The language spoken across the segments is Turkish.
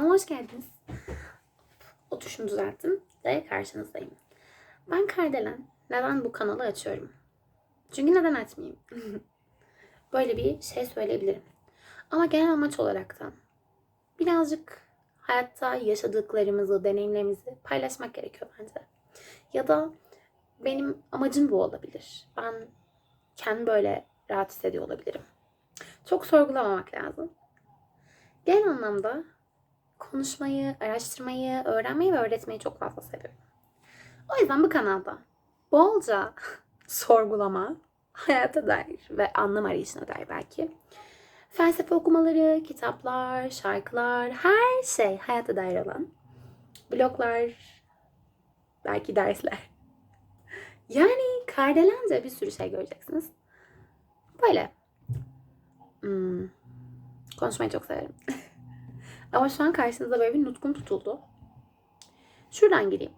kanalıma hoş geldiniz. Oturuşumu düzelttim ve karşınızdayım. Ben Kardelen. Neden bu kanalı açıyorum? Çünkü neden açmayayım? Böyle bir şey söyleyebilirim. Ama genel amaç olaraktan birazcık hayatta yaşadıklarımızı, deneyimlerimizi paylaşmak gerekiyor bence. Ya da benim amacım bu olabilir. Ben kendimi böyle rahat hissediyor olabilirim. Çok sorgulamamak lazım. Genel anlamda konuşmayı, araştırmayı, öğrenmeyi ve öğretmeyi çok fazla seviyorum. O yüzden bu kanalda bolca sorgulama, hayata dair ve anlam arayışına dair belki felsefe okumaları, kitaplar, şarkılar, her şey hayata dair olan bloglar, belki dersler. Yani kardelence bir sürü şey göreceksiniz. Böyle. Hmm. Konuşmayı çok severim. Ama şu an karşınızda böyle bir nutkum tutuldu. Şuradan gireyim.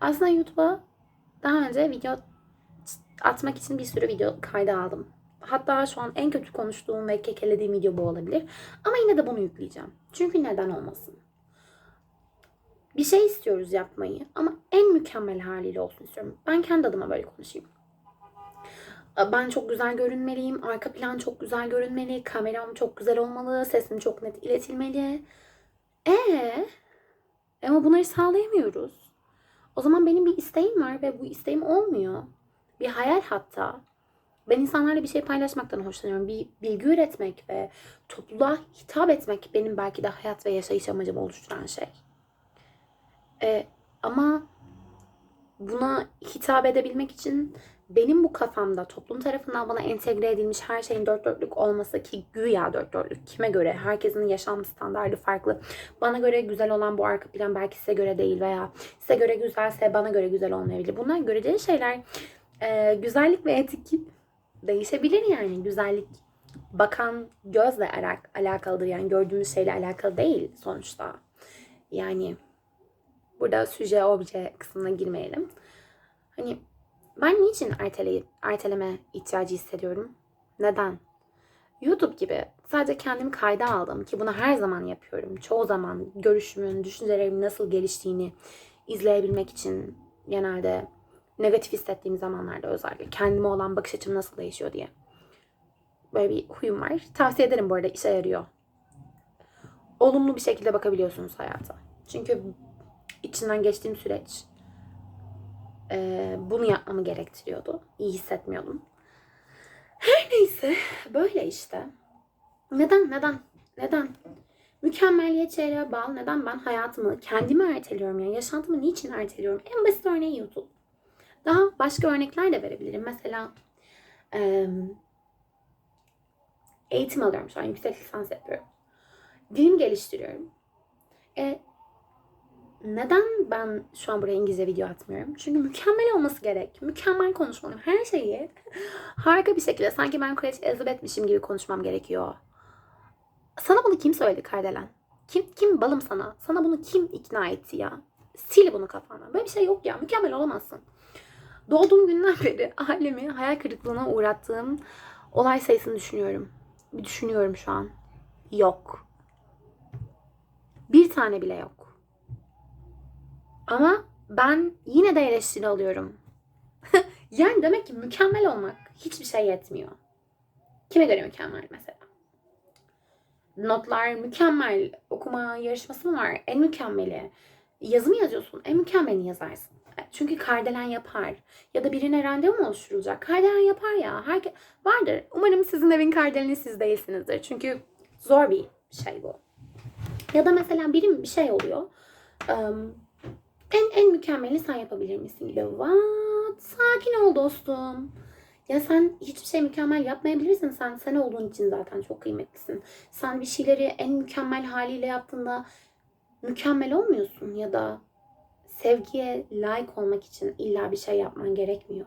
Aslında YouTube'a daha önce video atmak için bir sürü video kaydı aldım. Hatta şu an en kötü konuştuğum ve kekelediğim video bu olabilir. Ama yine de bunu yükleyeceğim. Çünkü neden olmasın? Bir şey istiyoruz yapmayı ama en mükemmel haliyle olsun istiyorum. Ben kendi adıma böyle konuşayım. Ben çok güzel görünmeliyim, arka plan çok güzel görünmeli, kameram çok güzel olmalı, sesim çok net iletilmeli. Ee, ama bunları sağlayamıyoruz. O zaman benim bir isteğim var ve bu isteğim olmuyor. Bir hayal hatta. Ben insanlarla bir şey paylaşmaktan hoşlanıyorum. Bir bilgi üretmek ve topluluğa hitap etmek benim belki de hayat ve yaşayış amacımı oluşturan şey. Ee, ama buna hitap edebilmek için benim bu kafamda toplum tarafından bana entegre edilmiş her şeyin dört dörtlük olması ki güya dört dörtlük kime göre herkesin yaşam standardı farklı. Bana göre güzel olan bu arka plan belki size göre değil veya size göre güzelse bana göre güzel olmayabilir. Bunlar göreceli şeyler. Ee, güzellik ve etik değişebilir yani. Güzellik bakan gözle alak alakalıdır. Yani gördüğümüz şeyle alakalı değil sonuçta. Yani burada süje obje kısmına girmeyelim. Hani ben niçin erteleyip erteleme ihtiyacı hissediyorum? Neden? YouTube gibi sadece kendimi kayda aldım ki bunu her zaman yapıyorum. Çoğu zaman görüşümün, düşüncelerimin nasıl geliştiğini izleyebilmek için genelde negatif hissettiğim zamanlarda özellikle kendime olan bakış açım nasıl değişiyor diye. Böyle bir huyum var. Tavsiye ederim bu arada işe yarıyor. Olumlu bir şekilde bakabiliyorsunuz hayata. Çünkü içinden geçtiğim süreç e, bunu yapmamı gerektiriyordu. İyi hissetmiyordum. Her neyse böyle işte. Neden neden neden? Mükemmeliyet şeylere bağlı. Neden ben hayatımı kendimi erteliyorum yani yaşantımı niçin erteliyorum? En basit örneği YouTube. Daha başka örnekler de verebilirim. Mesela e, eğitim alıyorum şu an yüksek lisans yapıyorum. Dilim geliştiriyorum. E, neden ben şu an buraya İngilizce video atmıyorum? Çünkü mükemmel olması gerek. Mükemmel konuşmalıyım. Her şeyi harika bir şekilde sanki ben Kraliçe Elizabeth'mişim gibi konuşmam gerekiyor. Sana bunu kim söyledi Kardelen? Kim, kim balım sana? Sana bunu kim ikna etti ya? Sil bunu kafandan. Böyle bir şey yok ya. Mükemmel olamazsın. Doğduğum günden beri ailemi hayal kırıklığına uğrattığım olay sayısını düşünüyorum. Bir düşünüyorum şu an. Yok. Bir tane bile yok. Ama ben yine de eleştiri alıyorum. yani demek ki mükemmel olmak hiçbir şey yetmiyor. Kime göre mükemmel mesela? Notlar mükemmel. Okuma yarışması mı var? En mükemmeli. Yazı mı yazıyorsun? En mükemmelini yazarsın. Çünkü kardelen yapar. Ya da birine randevu mu oluşturulacak? Kardelen yapar ya. Herke vardır. Umarım sizin evin kardeleni siz değilsinizdir. Çünkü zor bir şey bu. Ya da mesela birim bir şey oluyor. Um, en en mükemmelini sen yapabilir misin gibi. What? Sakin ol dostum. Ya sen hiçbir şey mükemmel yapmayabilirsin. Sen sen olduğun için zaten çok kıymetlisin. Sen bir şeyleri en mükemmel haliyle yaptığında mükemmel olmuyorsun ya da sevgiye layık olmak için illa bir şey yapman gerekmiyor.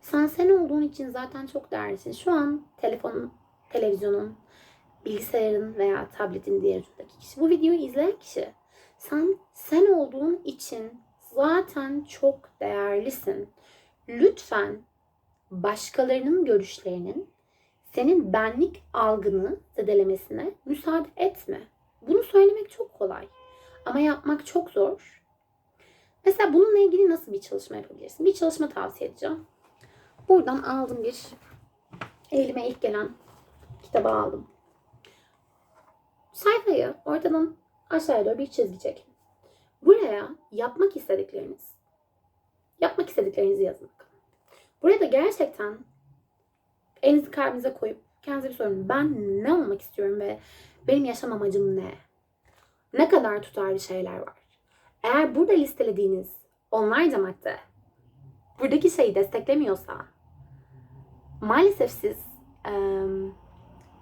Sen sen olduğun için zaten çok değerlisin. Şu an telefonun, televizyonun, bilgisayarın veya tabletin diğer ucundaki kişi. Bu videoyu izleyen kişi. Sen sen olduğun için zaten çok değerlisin. Lütfen başkalarının görüşlerinin senin benlik algını zedelemesine müsaade etme. Bunu söylemek çok kolay. Ama yapmak çok zor. Mesela bununla ilgili nasıl bir çalışma yapabilirsin? Bir çalışma tavsiye edeceğim. Buradan aldım bir elime ilk gelen kitabı aldım. Sayfayı ortadan aşağıya doğru bir çizgi çekin. Buraya yapmak istedikleriniz, yapmak istediklerinizi yazın. Burada gerçekten elinizi kalbinize koyup kendinize bir sorun. Ben ne olmak istiyorum ve benim yaşam amacım ne? Ne kadar tutarlı şeyler var? Eğer burada listelediğiniz onlarca madde buradaki şeyi desteklemiyorsa maalesef siz em,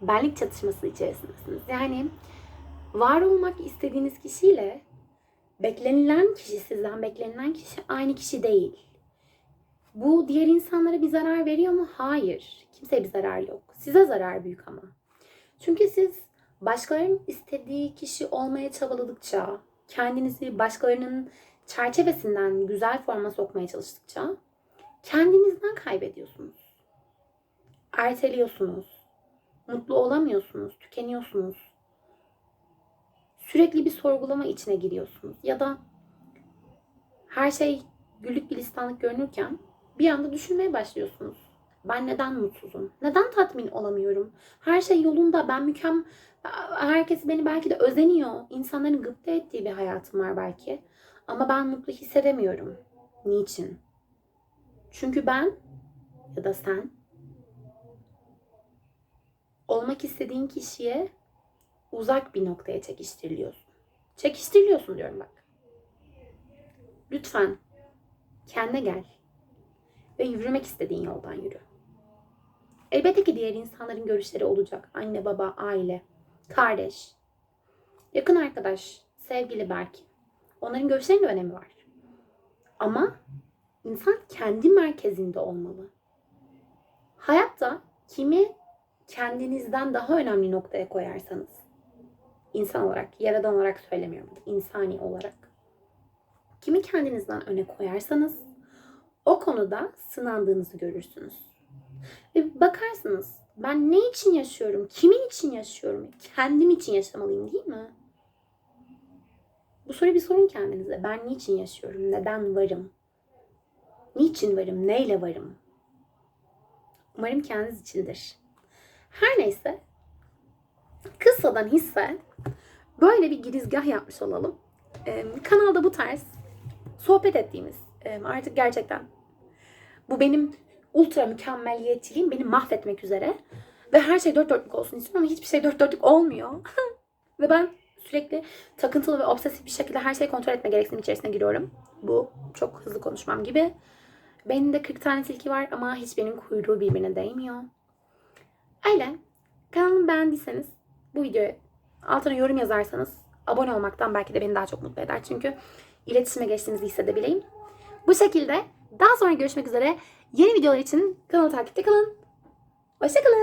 benlik çatışması içerisindesiniz. Yani var olmak istediğiniz kişiyle beklenilen kişi, sizden beklenilen kişi aynı kişi değil. Bu diğer insanlara bir zarar veriyor mu? Hayır. Kimseye bir zarar yok. Size zarar büyük ama. Çünkü siz başkalarının istediği kişi olmaya çabaladıkça, kendinizi başkalarının çerçevesinden güzel forma sokmaya çalıştıkça kendinizden kaybediyorsunuz. Erteliyorsunuz. Mutlu olamıyorsunuz, tükeniyorsunuz. Sürekli bir sorgulama içine giriyorsunuz. Ya da her şey güllük gülistanlık görünürken bir anda düşünmeye başlıyorsunuz. Ben neden mutsuzum? Neden tatmin olamıyorum? Her şey yolunda. Ben mükemmel... Herkes beni belki de özeniyor. İnsanların gıpta ettiği bir hayatım var belki. Ama ben mutlu hissedemiyorum. Niçin? Çünkü ben ya da sen olmak istediğin kişiye uzak bir noktaya çekiştiriliyorsun. Çekiştiriliyorsun diyorum bak. Lütfen kendine gel ve yürümek istediğin yoldan yürü. Elbette ki diğer insanların görüşleri olacak. Anne, baba, aile, kardeş, yakın arkadaş, sevgili belki. Onların görüşlerinin de önemi var. Ama insan kendi merkezinde olmalı. Hayatta kimi kendinizden daha önemli noktaya koyarsanız, insan olarak, yaradan olarak söylemiyorum, insani olarak. Kimi kendinizden öne koyarsanız o konuda sınandığınızı görürsünüz. Ve bakarsınız ben ne için yaşıyorum? Kimin için yaşıyorum? Kendim için yaşamalıyım değil mi? Bu soruyu bir sorun kendinize. Ben niçin yaşıyorum? Neden varım? Niçin varım? Neyle varım? Umarım kendiniz içindir. Her neyse kıssadan hisse böyle bir girizgah yapmış olalım. Ee, kanalda bu tarz sohbet ettiğimiz e, artık gerçekten bu benim ultra mükemmeliyetçiliğim beni mahvetmek üzere ve her şey dört dörtlük olsun istiyorum ama hiçbir şey dört dörtlük olmuyor. ve ben sürekli takıntılı ve obsesif bir şekilde her şeyi kontrol etme gereksinimi içerisine giriyorum. Bu çok hızlı konuşmam gibi. Benim de 40 tane tilki var ama hiçbirinin kuyruğu birbirine değmiyor. Öyle. Kanalımı beğendiyseniz bu videoya altına yorum yazarsanız abone olmaktan belki de beni daha çok mutlu eder. Çünkü iletişime geçtiğinizi hissedebileyim. Bu şekilde daha sonra görüşmek üzere. Yeni videolar için kanalı takipte kalın. Hoşçakalın.